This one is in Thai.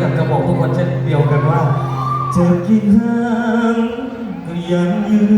อยากจะบอกทุกคนเช่นเดียวกันว่าเจ็บกี่ครั้งก็ยังยืน